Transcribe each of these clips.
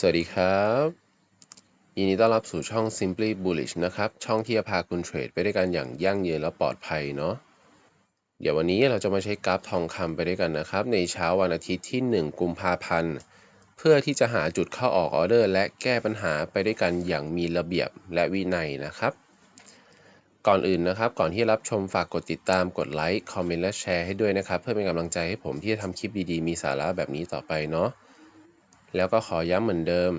สวัสดีครับยินดีต้อนรับสู่ช่อง Simply Bullish นะครับ ช่องที่จะพาคุณเทรดไปด้วยกันอย่างยั่งยืนและปลอดภัยเนาะเดี๋ยววันนี้เราจะมาใช้กราฟทองคำไปด้วยกันนะครับ ในเช้าวันอาทิตย์ที่ 1 กุมภาพันธ์ เพื่อที่จะหาจุดเข้าออกออเดอร์ และแก้ปัญหาไปด้วยกันอย่างมีระเบียบและวินัยนะครับ ก่อนอื่นนะครับ ก่อนที่รับชมฝากกดติดตามกดไลค์คอมเมนต์และแชร์ให้ด้วยนะครับ เพื่อเป็นกำลังใจให้ผมที่จะทำคลิปดีๆมีสาระแบบนี้ต่อไปเนาะ แล้วก็ขอย้ำเหมือนเดิม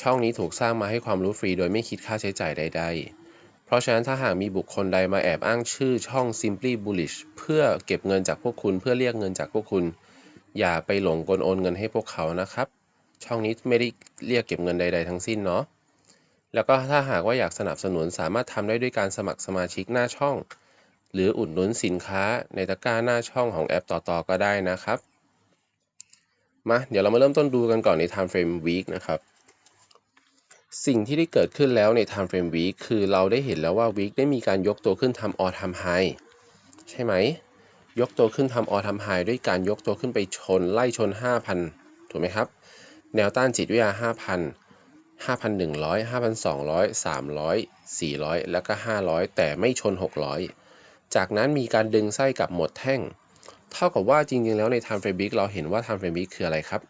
ช่องนี้ถูกสร้างมาให้ความรู้ฟรีโดยไม่คิดค่าใช้จ่ายใด ๆ เพราะฉะนั้นถ้าหากมีบุคคลใดมาแอบอ้างชื่อช่อง Simply Bullish เพื่อเก็บเงินจากพวกคุณเพื่อเรียกเงินจากพวกคุณ อย่าไปหลงกลโอนเงินให้พวกเขานะครับ ช่องนี้ไม่ได้เรียกเก็บเงินใด ๆ ทั้งสิ้นเนาะแล้วก็ถ้าหากว่าอยากสนับสนุนสามารถทำได้ด้วยการสมัครสมาชิกหน้าช่อง หรืออุดหนุนสินค้าในตะกร้าหน้าช่องของแอปต่อๆก็ได้นะครับ มาเดี๋ยวเรามาเริ่มต้นดูกันก่อนใน time frame week นะครับ สิ่งที่ได้เกิดขึ้นแล้วใน time frame week คือเราได้เห็นแล้วว่า week ได้มีการยกตัวขึ้นทำ all time high ใช่ไหม ยกตัวขึ้นทำ all time high ด้วยการยกตัวขึ้นไปชนไล่ชน 5,000 ถูกไหมครับ แนวต้านจิตวิทยา 5,000 5,100 5,200 300 400 แล้วก็ 500 แต่ไม่ชน 600 จากนั้นมีการดึงไส้กลับหมดแท่ง เท่ากับว่าจริงๆ แล้วใน time frame week เราเห็นว่า time frame week คืออะไรครับ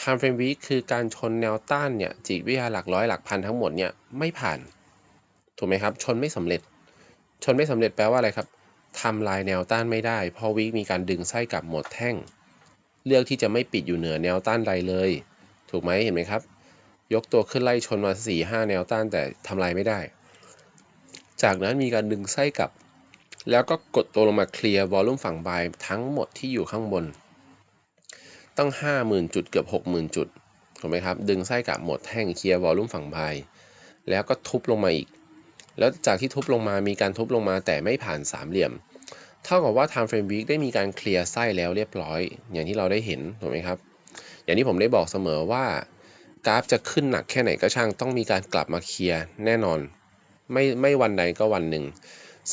time frame week คือการชนแนวต้านเนี่ยจิตวิทยาหลักร้อยหลักพันทั้งหมดเนี่ยไม่ผ่าน ถูกไหมครับ ชนไม่สำเร็จ ชนไม่สำเร็จแปลว่าอะไรครับทำลายแนวต้านไม่ได้ เพราะวิกมีการดึงไส้กลับหมดแท่ง เลือกที่จะไม่ปิดอยู่เหนือแนวต้านใดเลย ถูกไหมเห็นไหมครับ ยกตัวขึ้นไล่ชนมา4ี่ห้าแนวต้านแต่ทำลายไม่ได้ จากนั้นมีการดึงไส้กลับ แล้วก็กดตัวลงมาเคลียร์วอลลุ่มฝั่งบายทั้งหมดที่อยู่ข้างบน ตั้ง 50,000 จุดเกือบ 60,000 จุดถูกไหมครับ ดึงไส้กลับหมดแท่งเคลียร์วอลลุ่มฝั่งบายแล้วก็ทุบลงมาอีก แล้วจากที่ทุบลงมามีการทุบลงมาแต่ไม่ผ่านสามเหลี่ยม เท่ากับว่า time frame week ได้มีการเคลียร์ไส้แล้วเรียบร้อย อย่างที่เราได้เห็นถูกไหมครับ อย่างที่ผมได้บอกเสมอว่ากราฟจะขึ้นหนักแค่ไหนก็ช่างต้องมีการกลับมาเคลียร์แน่นอน ไม่ไม่วันใดก็วันหนึ่ง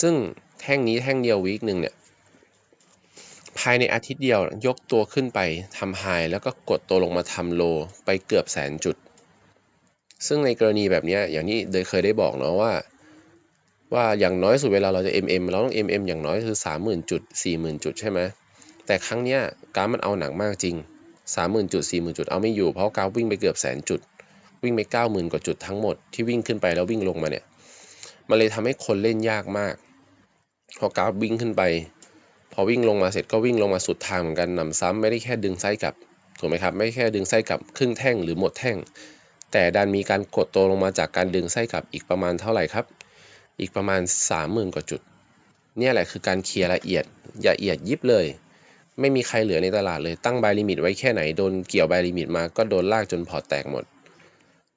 ซึ่ง แท่งนี้แท่งเดียววีคหนึ่งเนี่ยภายในอาทิตย์เดียวยกตัวขึ้นไปทำไฮแล้วก็กดตัวลงมาทำโลไปเกือบแสนจุด ซึ่งในกรณีแบบนี้อย่างที่เคยได้บอกเนาะว่า ว่าอย่างน้อยสุดเวลาเราจะ MM เราต้อง MM อย่างน้อยคือ 30,000 จุด 40,000 จุดใช่ไหมแต่ครั้งเนี้ยกราฟมันเอาหนักมากจริง 30,000 จุด 40,000 จุดเอาไม่อยู่เพราะกราฟวิ่งไปเกือบแสนจุด วิ่งไป 90,000 กว่าจุดทั้งหมดที่วิ่งขึ้นไปแล้ววิ่งลงมาเนี่ยมันเลยทำให้คนเล่นยากมาก พอกราฟวิ่งขึ้นไป พอวิ่งลงมาเสร็จก็วิ่งลงมาสุดทางเหมือนกันนำซ้ำไม่ได้แค่ดึงไส้กลับถูกไหมครับ ไม่แค่ดึงไส้กลับครึ่งแท่งหรือหมดแท่ง แต่ดันมีการกดตัวลงมาจากการดึงไส้กลับอีกประมาณเท่าไหร่ครับ อีกประมาณ 30,000 กว่าจุด เนี่ยแหละคือการเคลียร์ละเอียดละเอียดยิบเลย ไม่มีใครเหลือในตลาดเลยตั้งบายลิมิตไว้แค่ไหนโดนเกี่ยวบายลิมิตมาก็โดนลากจนพอแตกหมด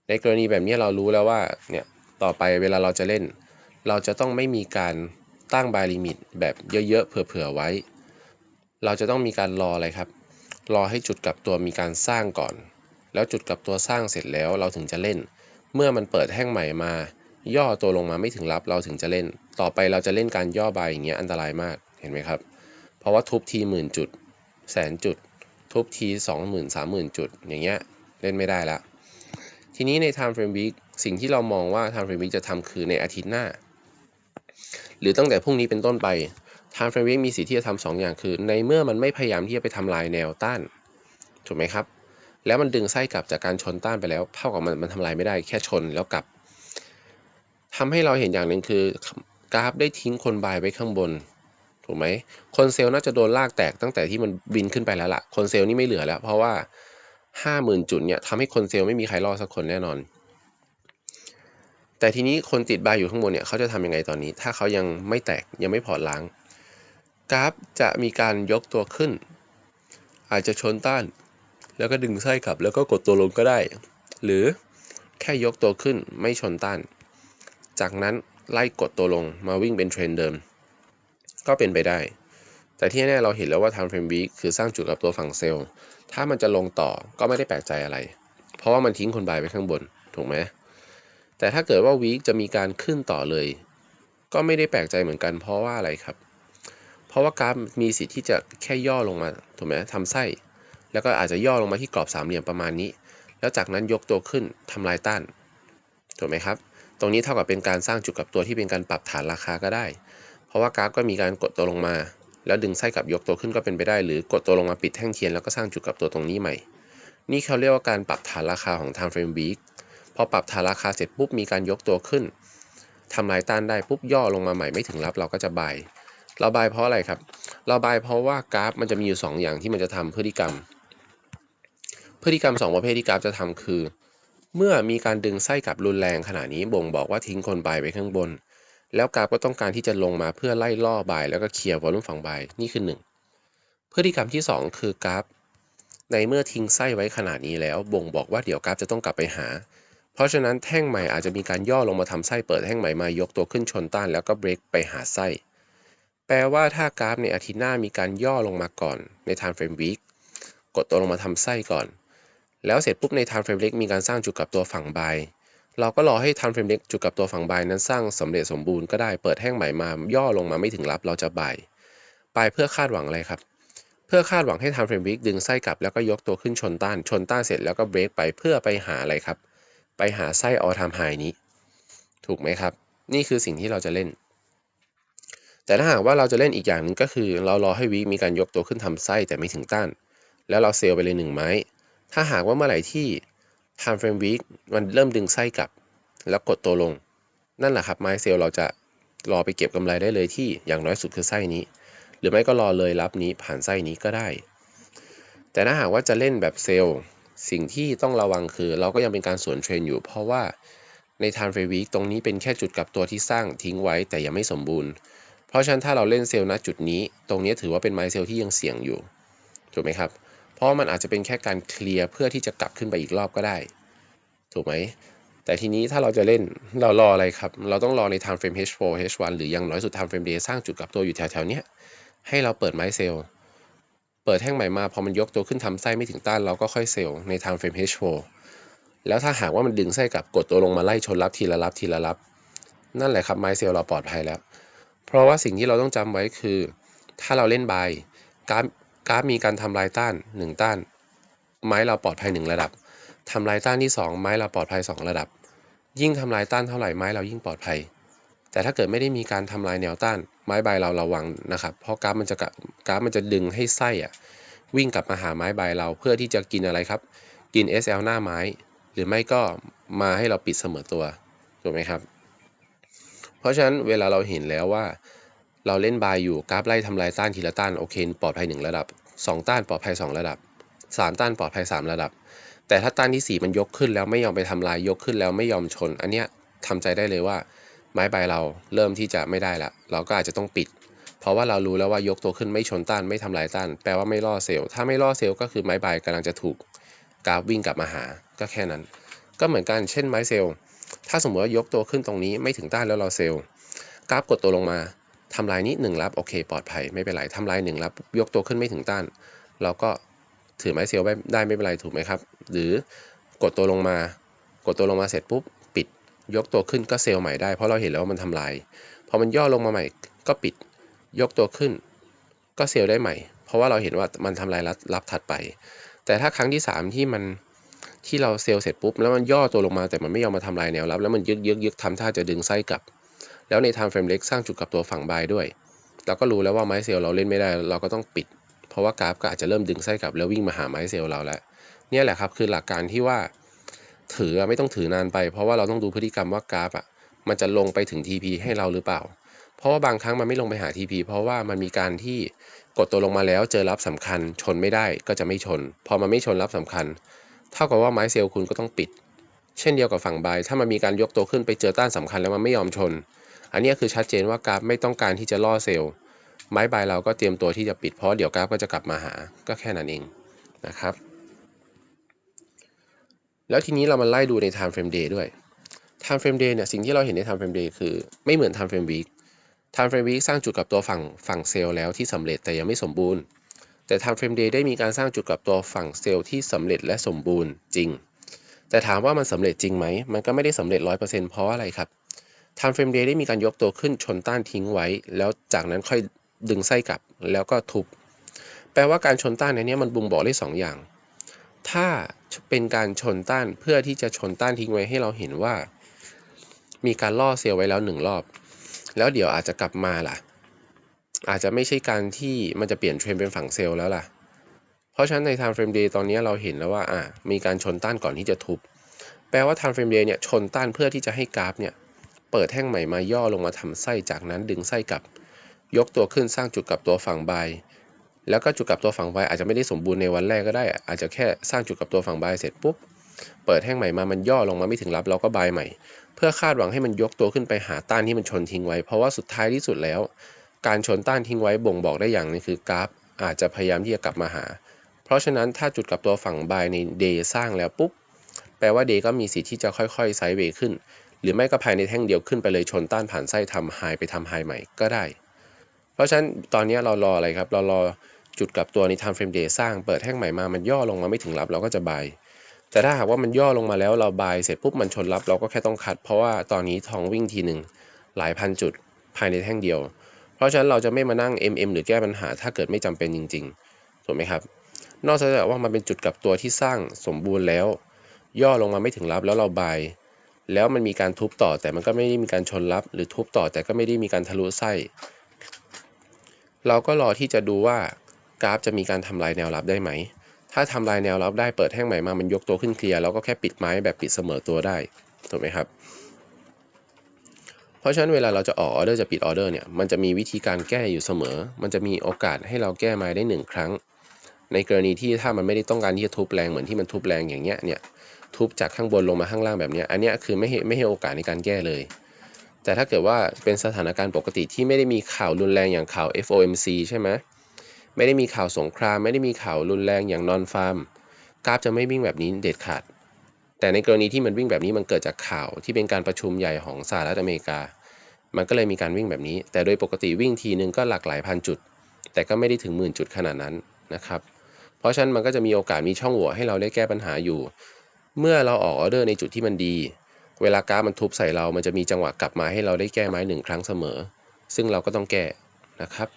ในกรณีแบบนี้เรารู้แล้วว่าเนี่ยต่อไปเวลาเราจะเล่น เราจะต้องไม่มีการ ตั้งบายลิมิตแบบเยอะๆ เผื่อๆ ไว้ เราจะต้องมีการรออะไรครับ รอให้จุดกลับตัวมีการสร้างก่อน แล้วจุดกลับตัวสร้างเสร็จแล้วเราถึงจะเล่น เมื่อมันเปิดแท่งใหม่มา ย่อตัวลงมาไม่ถึงรับเราถึงจะเล่น ต่อไปเราจะเล่นการย่อบายอย่างเงี้ยอันตรายมาก เห็นไหมครับ เพราะว่าทุบทีหมื่นจุด แสนจุด ทุบทีสองหมื่นสามหมื่นจุด อย่างเงี้ยเล่นไม่ได้ละ ทีนี้ใน time frame week สิ่งที่เรามองว่า time frame week จะทำคือในอาทิตย์หน้า หรือตั้งแต่พรุ่งนี้เป็นต้นไป time frame week มีสิทธิ์ที่จะทำสองอย่างคือ ในเมื่อมันไม่พยายามที่จะไปทำลายแนวต้าน ถูกไหมครับ แล้วมันดึงไส้กลับจากการชนต้านไปแล้วเท่ากับมันมันทำลายไม่ได้แค่ชนแล้วกลับทำให้เราเห็นอย่างหนึ่งคือกราฟได้ทิ้งคนบายไว้ข้างบน ถูกไหมคนเซลล์น่าจะโดนลากแตกตั้งแต่ที่มันบินขึ้นไปแล้วละ่ะคนเซลล์นี่ไม่เหลือแล้ว เพราะว่าห้าหมื่นจุดเนี่ยทำให้คนเซลล์ไม่มีใครรอดสักคนแน่นอน แต่ทีนี้คนติดบายอยู่ข้างบนเนี่ยเขาจะทำยังไงตอนนี้ ถ้าเขายังไม่แตกยังไม่พอร์ตล้าง กราฟจะมีการยกตัวขึ้น อาจจะชนต้าน แล้วก็ดึงไส้กลับ แล้วก็กดตัวลงก็ได้ หรือแค่ยกตัวขึ้นไม่ชนต้าน จากนั้นไล่กดตัวลงมาวิ่งเป็นเทรนเดิม ก็เป็นไปได้ แต่ที่แน่เราเห็นแล้วว่า time frame week คือสร้างจุดกับตัวฝั่งเซลล์ ถ้ามันจะลงต่อก็ไม่ได้แปลกใจอะไร เพราะว่ามันทิ้งคนบายไปข้างบน ถูกไหม แต่ถ้าเกิดว่าวีคจะมีการขึ้นต่อเลย ก็ไม่ได้แปลกใจเหมือนกันเพราะว่าอะไรครับ เพราะว่ากราฟมีสิทธิ์ที่จะแค่ย่อลงมาถูกไหมทำไส้ แล้วก็อาจจะย่อลงมาที่กรอบสามเหลี่ยมประมาณนี้ แล้วจากนั้นยกตัวขึ้นทำลายต้านถูกไหมครับ ตรงนี้เท่ากับเป็นการสร้างจุดกับตัวที่เป็นการปรับฐานราคาก็ได้ เพราะว่ากราฟก็มีการกดตัวลงมา แล้วดึงไส้กลับยกตัวขึ้นก็เป็นไปได้ หรือกดตัวลงมาปิดแท่งเทียนแล้วก็สร้างจุดกับตัวตรงนี้ใหม่ นี่เขาเรียกว่าการปรับฐานราคาของ time frame week พอปรับฐานราคาเสร็จปุ๊บมีการยกตัวขึ้นทำลายต้านได้ปุ๊บย่อลงมาใหม่ไม่ถึงรับเราก็จะบายเราบายเพราะอะไรครับ เราบายเพราะว่ากราฟมันจะมีอยู่ 2 อย่างที่มันจะทำพฤติกรรม พฤติกรรม 2 ประเภทที่กราฟจะทำคือ เมื่อมีการดึงไส้กลับรุนแรงขนาดนี้บ่งบอกว่าทิ้งคนบายไปข้างบน แล้วกราฟก็ต้องการที่จะลงมาเพื่อไล่ล่อบาย แล้วก็เคลียร์วอลุ่มฝั่งบายนี่คือ 1 พฤติกรรมที่ 2 คือกราฟ ในเมื่อทิ้งไส้ไว้ขนาดนี้แล้วบ่งบอกว่าเดี๋ยวกราฟจะต้องกลับไปหา เพราะฉะนั้นแท่งใหม่อาจจะมีการย่อลงมาทำไส้เปิดแท่งใหม่มายกตัวขึ้นชนต้านแล้วก็เบรกไปหาไส้ แปลว่าถ้ากราฟในอาทิตย์หน้ามีการย่อลงมาก่อนใน time frame week กดตัวลงมาทำไส้ก่อน แล้วเสร็จปุ๊บใน time frame leg มีการสร้างจุดกลับตัวฝั่งบายเราก็รอให้ time frame leg จุดกลับตัวฝั่งบายนั้นสร้างสำเร็จสมบูรณ์ก็ได้เปิดแท่งใหม่มาย่อลงมาไม่ถึงรับเราจะบายบายเพื่อคาดหวังอะไรครับเพื่อคาดหวังให้ time frame week ดึงไส้กลับแล้วก็ยกตัวขึ้นชนต้าน ชนต้านเสร็จแล้วก็เบรกไปเพื่อไปหาอะไรครับ ไปหาไส้ all time high นี้ ถูกไหมครับ นี่คือสิ่งที่เราจะเล่น แต่ถ้าหากว่าเราจะเล่นอีกอย่างหนึ่งก็คือ เรารอให้วีคมีการยกตัวขึ้นทำไส้แต่ไม่ถึงต้าน แล้วเราเซลไปเลยหนึ่งไม้ ถ้าหากว่าเมื่อไหร่ที่ time frame week มันเริ่มดึงไส้กลับ แล้วกดตัวลง นั่นแหละครับไม้เซลเราจะรอไปเก็บกำไรได้เลยที่อย่างน้อยสุดคือไส้นี้ หรือไม่ก็รอเลยรับนี้ผ่านไส้นี้ก็ได้ แต่ถ้าหากว่าจะเล่นแบบเซล สิ่งที่ต้องระวังคือเราก็ยังเป็นการสวนเทรนอยู่ เพราะว่าใน time frame week ตรงนี้เป็นแค่จุดกลับตัวที่สร้างทิ้งไว้แต่ยังไม่สมบูรณ์ เพราะฉะนั้นถ้าเราเล่นเซลล์ณจุดนี้ ตรงนี้ถือว่าเป็นไมเซลล์ที่ยังเสี่ยงอยู่ถูกไหมครับ เพราะมันอาจจะเป็นแค่การเคลียร์เพื่อที่จะกลับขึ้นไปอีกรอบก็ได้ ถูกไหม แต่ทีนี้ถ้าเราจะเล่นเรารออะไรครับ เราต้องรอใน time frame H4 H1 หรือย่างน้อยสุด time frame day สร้างจุดกลับตัวอยู่แถวๆนี้ให้เราเปิดไม้เซลล์ เปิดแท่งใหม่มาพอมันยกตัวขึ้นทำไส้ไม่ถึงต้านเราก็ค่อยเซลล์ใน time frame H4 แล้วถ้าหากว่ามันดึงไส้กลับกดตัวลงมาไล่ชนรับทีละรับทีละรับ นั่นแหละครับไม้เซลล์เราปลอดภัยแล้ว เพราะว่าสิ่งที่เราต้องจำไว้คือ ถ้าเราเล่นบายกราฟกราฟมีการทำลายต้าน 1 ต้าน ไม้เราปลอดภัย 1 ระดับทำลายต้านที่ 2 ไม้เราปลอดภัย 2 ระดับ ยิ่งทำลายต้านเท่าไหร่ไม้เรายิ่งปลอดภัย แต่ถ้าเกิดไม่ได้มีการทำลายแนวต้าน ไม้ใบเราระวังนะครับ เพราะกราฟมันจะกะกราฟมันจะดึงให้ไส้อะวิ่งกลับมาหาไม้ใบเราเพื่อที่จะกินอะไรครับ กิน SL หน้าไม้ หรือไม่ก็มาให้เราปิดเสมอตัวถูกไหมครับ เพราะฉะนั้นเวลาเราเห็นแล้วว่า เราเล่นบายอยู่กราฟไล่ทำลายต้านทีละต้านโอเคปลอดภัย 1 ระดับ 2 ต้านปลอดภัย 2 ระดับ 3 ต้านปลอดภัย 3 ระดับ แต่ถ้าต้านที่ 4 มันยกขึ้นแล้วไม่ยอมไปทำลายยกขึ้นแล้วไม่ยอมชน อันเนี้ยทำใจได้เลยว่า ไม้ใบเราเริ่มที่จะไม่ได้ละเราก็อาจจะต้องปิด เพราะว่าเรารู้แล้วว่ายกตัวขึ้นไม่ชนต้านไม่ทำลายต้าน แปลว่าไม่ล่อเซลล์ถ้าไม่ล่อเซลล์ก็คือไม้ใบกำลังจะถูกกราฟวิ่งกลับมาหาก็แค่นั้น ก็เหมือนกันเช่นไม้เซลล์ ถ้าสมมติว่ายกตัวขึ้นตรงนี้ไม่ถึงต้านแล้วเราเซลล์กราฟกดตัวลงมาทำลายนี้หนึ่งรับโอเค ปลอดภัยไม่เป็นไรทำลายหนึ่งรับยกตัวขึ้นไม่ถึงต้าน เราก็ถือไม้เซลล์ได้ไม่เป็นไรถูกไหมครับ หรือกดตัวลงมากดตัวลงมาเสร็จปุ๊บ ยกตัวขึ้นก็เซลล์ใหม่ได้ เพราะเราเห็นแล้วว่ามันทำลาย พอมันย่อลงมาใหม่ก็ปิด ยกตัวขึ้น ก็เซลล์ได้ใหม่ เพราะว่าเราเห็นว่ามันทำลายรับรับถัดไป แต่ถ้าครั้งที่ 3 ที่มันที่เราเซลล์เสร็จปุ๊บแล้วมันย่อตัวลงมาแต่มันไม่ยอมมาทำลายแนวรับ แล้วมันยึกยึกยึกทำท่าจะดึงไส้กลับ แล้วใน time frame เล็กสร้างจุดกลับตัวฝั่งบายด้วย เราก็รู้แล้วว่าไม้เซลล์เราเล่นไม่ได้ เราก็ต้องปิด เพราะว่ากราฟก็อาจจะเริ่มดึงไส้กลับแล้ววิ่งมาหาไม้เซลล์เราแล้วเนี่ยแหละครับคือหลักการที่ว่า ถือไม่ต้องถือนานไป เพราะว่าเราต้องดูพฤติกรรมว่ากราฟอะมันจะลงไปถึง TP ให้เราหรือเปล่า เพราะว่าบางครั้งมันไม่ลงไปหา TP เพราะว่ามันมีการที่กดตัวลงมาแล้วเจอรับสำคัญชนไม่ได้ก็จะไม่ชน พอมันไม่ชนรับสำคัญ เท่ากับว่าไม้เซลล์คุณก็ต้องปิด เช่นเดียวกับฝั่งบายถ้ามันมีการยกตัวขึ้นไปเจอต้านสำคัญแล้วมันไม่ยอมชน อันนี้คือชัดเจนว่ากราฟไม่ต้องการที่จะล่อเซลล์ไม้บายเราก็เตรียมตัวที่จะปิดเพราะเดี๋ยวกราฟก็จะกลับมาหาก็แค่นั้นเองนะครับ แล้วทีนี้เรามาไล่ดูใน time frame day ด้วย time frame day เนี่ยสิ่งที่เราเห็นใน time frame day คือไม่เหมือน time frame week time frame week สร้างจุดกับตัวฝั่งฝั่งเซลล์แล้วที่สำเร็จแต่ยังไม่สมบูรณ์ แต่ time frame day ได้มีการสร้างจุดกับตัวฝั่งเซลล์ที่สำเร็จและสมบูรณ์จริง แต่ถามว่ามันสำเร็จจริงไหม มันก็ไม่ได้สำเร็จ 100%เพราะอะไรครับ time frame day ได้มีการยกตัวขึ้นชนต้านทิ้งไว้ แล้วจากนั้นค่อยดึงไส้กลับแล้วก็ทุบแปลว่าการชนต้านในนี้มันบ่งบอกได้2อย่าง ถ้าเป็นการชนต้านเพื่อที่จะชนต้านทิ้งไว้ให้เราเห็นว่า มีการล่อเซลล์ไว้แล้วหนึ่งรอบ แล้วเดี๋ยวอาจจะกลับมาล่ะ อาจจะไม่ใช่การที่มันจะเปลี่ยนเทรนเป็นฝั่งเซลล์แล้วล่ะ เพราะฉะนั้นใน time frame day ตอนนี้เราเห็นแล้วว่าอะมีการชนต้านก่อนที่จะทุบ แปลว่า time frame day เนี่ยชนต้านเพื่อที่จะให้กราฟเนี่ยเปิดแท่งใหม่มาย่อลงมาทำไส้จากนั้นดึงไส้กลับ ยกตัวขึ้นสร้างจุดกลับตัวฝั่งบาย แล้วก็จุดกลับตัวฝั่งบายอาจจะไม่ได้สมบูรณ์ในวันแรกก็ได้ อาจจะแค่สร้างจุดกลับตัวฝั่งบเสร็จปุ๊บเปิดแท่งใหม่มามันย่อลงมาไม่ถึงรับเราก็บายใหม่ เพื่อคาดหวังให้มันยกตัวขึ้นไปหาต้านที่มันชนทิ้งไว้ เพราะว่าสุดท้ายที่สุดแล้ว การชนต้านทิ้งไว้บ่งบอกได้อย่างนึงคือกราฟ อาจจะพยายามที่จะกลับมาหา เพราะฉะนั้นถ้าจุดกลับตัวฝั่งบายในเดย์สร้างแล้วปุ๊บแปลว่าเดย์ก็มีสิทธิ์ที่จะค่อยๆไซด์เวย์ขึ้น หรือไม่ก็ภายในแท่งเดียวขึ้นไปเลยชนต้านผ่านไส้ทำไฮไปทำไฮใหม่ก็ได้ ราะฉะนั้นตอนนี้เรารออะไรครับ เรารอจุดกลับตัวใน time frame day สร้างเปิดแท่งใหม่มา มันย่อลงมาไม่ถึงรับเราก็จะบาย แต่ถ้าหากว่ามันย่อลงมาแล้วเราบายเสร็จปุ๊บมันชนรับเราก็แค่ต้องคัด เพราะว่าตอนนี้ทองวิ่งทีหนึ่งหลายพันจุดภายในแท่งเดียว เพราะฉะนั้นเราจะไม่มานั่ง MM หรือแก้ปัญหา ถ้าเกิดไม่จำเป็นจริงๆถูกไหมครับ นอกจากว่ามันเป็นจุดกลับตัวที่สร้างสมบูรณ์แล้ว ย่อลงมาไม่ถึงรับแล้วเราบายแล้วมันมีการทุบต่อแต่มันก็ไม่ได้มีการชนรับ หรือทุบต่อแต่ก็ไม่ได้มีการทะลุไส้ เราก็รอที่จะดูว่ากราฟจะมีการทำลายแนวรับได้ไหม ถ้าทำลายแนวรับได้เปิดแท่งใหม่มา มันยกตัวขึ้นเคลียร์เราก็แค่ปิดไม้แบบปิดเสมอตัวได้ ถูกไหมครับ เพราะฉะนั้นเวลาเราจะออกออเดอร์จะปิดออเดอร์เนี่ย มันจะมีวิธีการแก้อยู่เสมอ มันจะมีโอกาสให้เราแก้ไม้ได้หนึ่งครั้ง ในกรณีที่ถ้ามันไม่ได้ต้องการที่จะทุบแรงเหมือนที่มันทุบแรงอย่างเงี้ยเนี่ย ทุบจากข้างบนลงมาข้างล่างแบบเนี้ย อันเนี้ยคือไม่ให้ไม่ให้โอกาสในการแก้เลย แต่ถ้าเกิดว่าเป็นสถานการณ์ปกติที่ไม่ได้มีข่าวรุนแรงอย่างข่าว FOMC ใช่ไหมไม่ได้มีข่าวสงคราม ไม่ได้มีข่าวรุนแรงอย่างนอนฟาร์มกราฟจะไม่วิ่งแบบนี้เด็ดขาด แต่ในกรณีที่มันวิ่งแบบนี้มันเกิดจากข่าวที่เป็นการประชุมใหญ่ของสหรัฐอเมริกา มันก็เลยมีการวิ่งแบบนี้ แต่โดยปกติวิ่งทีนึงก็หลักหลายพันจุด แต่ก็ไม่ได้ถึงหมื่นจุดขนาดนั้นนะครับ เพราะฉะนั้นมันก็จะมีโอกาสมีช่องโหว่ให้เราได้แก้ปัญหาอยู่ เมื่อเราออกออเดอร์ในจุดที่มันดี เวลากราฟมันทุบใส่เรา มันจะมีจังหวะกลับมาให้เราได้แก้ไม้หนึ่งครั้งเสมอ ซึ่งเราก็ต้องแก้นะครับ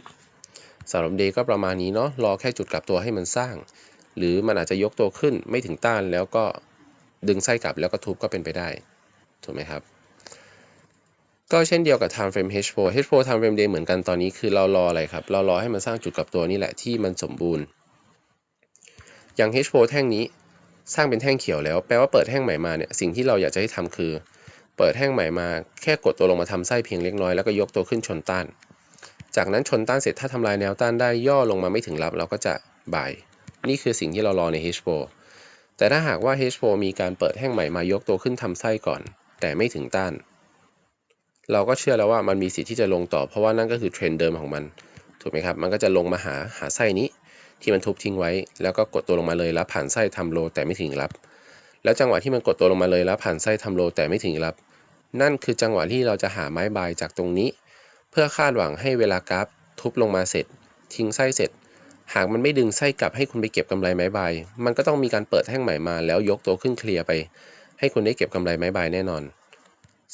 สำหรับเดก็ประมาณนี้เนาะ รอแค่จุดกลับตัวให้มันสร้าง หรือมันอาจจะยกตัวขึ้นไม่ถึงต้านแล้วก็ดึงไส้กลับแล้วก็ทุบก็เป็นไปได้ ถูกไหมครับ ก็เช่นเดียวกับ time frame H4 H4 time frame day เหมือนกันตอนนี้คือเรารออะไรครับ เรารอให้มันสร้างจุดกลับตัวนี่แหละที่มันสมบูรณ์ อย่าง H4 แท่งนี้ สร้างเป็นแท่งเขียวแล้ว แปลว่าเปิดแท่งใหม่มาเนี่ยสิ่งที่เราอยากจะให้ทำคือ เปิดแท่งใหม่มาแค่กดตัวลงมาทำไส้เพียงเล็กน้อยแล้วก็ยกตัวขึ้นชนต้าน จากนั้นชนต้านเสร็จถ้าทำลายแนวต้านได้ย่อลงมาไม่ถึงรับเราก็จะบ่าย นี่คือสิ่งที่เรารอใน H4 แต่ถ้าหากว่า H4 มีการเปิดแท่งใหม่มายกตัวขึ้นทำไส้ก่อน แต่ไม่ถึงต้าน เราก็เชื่อแล้วว่ามันมีสิทธิ์ที่จะลงต่อ เพราะว่านั่นก็คือเทรนเดิมของมัน ถูกไหมครับ มันก็จะลงมาหาหาไส้นี้ ที่มันทุบทิ้งไว้ แล้วก็กดตัวลงมาเลยแล้วผ่านไส้ทำโลแต่ไม่ถึงรับ แล้วจังหวะที่มันกดตัวลงมาเลยแล้วผ่านไส้ทำโลแต่ไม่ถึงรับ นั่นคือจังหวะที่เราจะหาไม้บายจากตรงนี้ เพื่อคาดหวังให้เวลากราฟทุบลงมาเสร็จ ทิ้งไส้เสร็จ หากมันไม่ดึงไส้กลับให้คุณไปเก็บกำไรไม้บาย มันก็ต้องมีการเปิดแท่งใหม่มา แล้วยกตัวขึ้นเคลียร์ไป ให้คุณได้เก็บกำไรไม้บายแน่นอน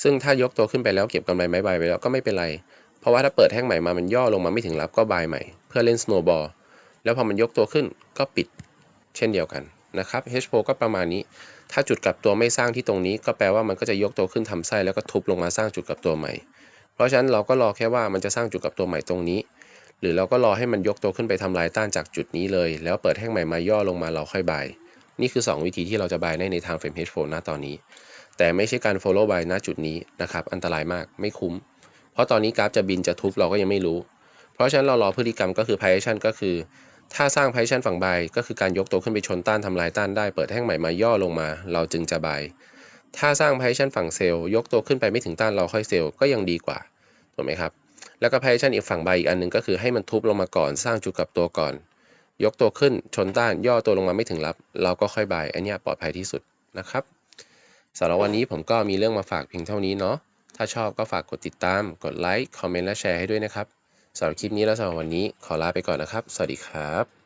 ซึ่งถ้ายกตัวขึ้นไปแล้วเก็บกำไรไม้บายไปแล้วก็ไม่เป็นไร เพราะว่าถ้าเปิดแท่งใหม่มามันย่อลงมาไม่ถึงรับก็บายใหม่ เพื่อเล่น snowball แล้วพอมันยกตัวขึ้นก็ปิดเช่นเดียวกันนะครับ H4 ก็ประมาณนี้ ถ้าจุดกลับตัวไม่สร้างที่ตรงนี้ ก็แปลว่ามันก็จะยกตัวขึ้นทำไส้แล้วก็ทุบลงมาสร้างจุดกลับตัวใหม่ เพราะฉะนั้นเราก็รอแค่ว่ามันจะสร้างจุดกลับตัวใหม่ตรงนี้ หรือเราก็รอให้มันยกตัวขึ้นไปทำลายต้านจากจุดนี้เลย แล้วเปิดแท่งใหม่มาย่อลงมาเราค่อยบาย นี่คือ 2 วิธีที่เราจะบายได้ในทางเฟรม H4 ณตอนนี้ แต่ไม่ใช่การ follow by ณจุดนี้นะครับ อันตรายมากไม่คุ้ม เพราะตอนนี้กราฟจะบินจะทุบเราก็ยังไม่รู้ เพราะฉะนั้นเรารอพฤติกรรมก็คือ position ก็คือ ถ้าสร้าง position ฝั่งบายก็คือการยกตัวขึ้นไปชนต้านทำลายต้านได้เปิดแท่งใหม่มาย่อลงมา เราจึงจะบาย ถ้าสร้าง position ฝั่งเซลล์ยกตัวขึ้นไปไม่ถึงต้านเราค่อยเซลล์ก็ยังดีกว่าถูกไหมครับ แล้วก็ position อีกฝั่งบายอีกอันหนึงก็คือให้มันทุบลงมาก่อนสร้างจุดกลับตัวก่อน ยกตัวขึ้นชนต้านย่อตัวลงมาไม่ถึงรับ เราก็ค่อยบายอันนี้ปลอดภัยที่สุดนะครับสำหรับวันนี้ผมก็มีเรื่องมาฝากเพียงเท่านี้เนาะถ้าชอบก็ฝากกดติดตาม กดไลค์คอมเมนต์และแชร์ให้ด้วยนะครับ สำหรับคลิปนี้และสำหรับวันนี้ขอลาไปก่อนนะครับ สวัสดีครับ